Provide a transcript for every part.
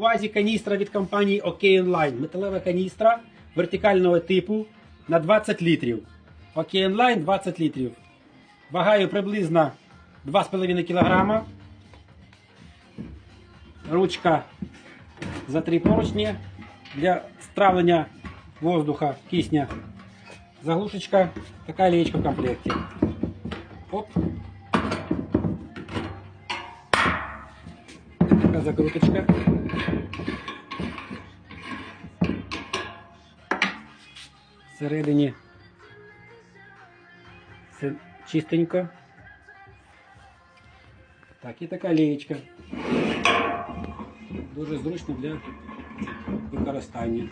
Увазі каністра від компанії OK Line. Металева каністра вертикального типу на 20 літрів. OK Line 20 літрів. Вагаю приблизно 2,5 кг. Ручка за три поручні для стравлення воздуха, кисня. Заглушечка, така леечка в комплекті. Оп. Така закруточка. Всередині все чистенько. Так, і така леєчка. Дуже зручно для використання.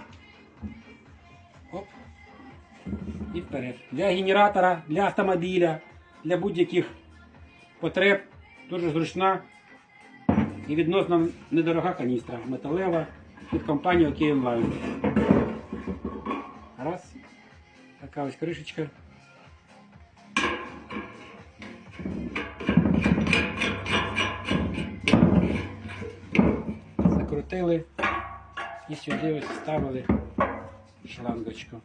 Оп. І вперед. Для генератора, для автомобіля, для будь-яких потреб дуже зручна і відносно недорога каністра металева від компанії OK Раз. Така ось кришечка. Закрутили і сюди ось вставили шлангочку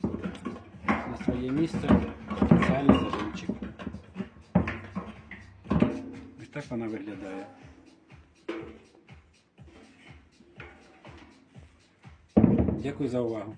на своє місце спеціальний зажимчик. Ось так вона виглядає. Дякую за увагу.